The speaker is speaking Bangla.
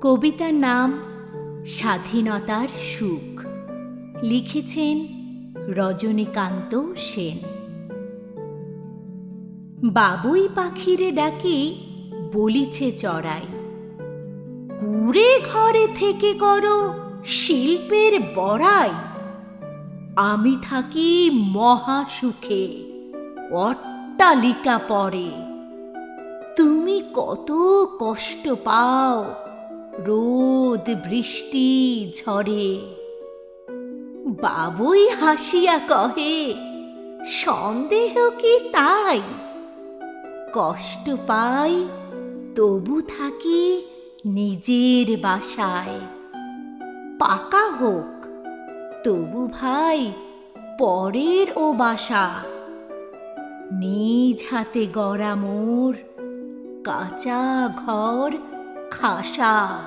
কবিতার নাম স্বাধীনতার সুখ। লিখেছেন রজনীকান্ত সেন। বাবুই পাখিরে ডাকি বলিছে চড়াই। কুড়ে ঘরে থেকে করো শিল্পের বড়াই। আমি থাকি মহা সুখে, অট্টালিকা পরে। তুমি কত কষ্ট পাও রোদ বৃষ্টি ঝড়ে বাবুই হাসিয়া কহে, সন্দেহ কি তাই? কষ্ট পাই তবু থাকি নিজের বাসায়। পাকা হোক, তবু ভাই পরের ও বাসা। নিজ হাতে গড়া মোর কাঁচা ঘর 卡莎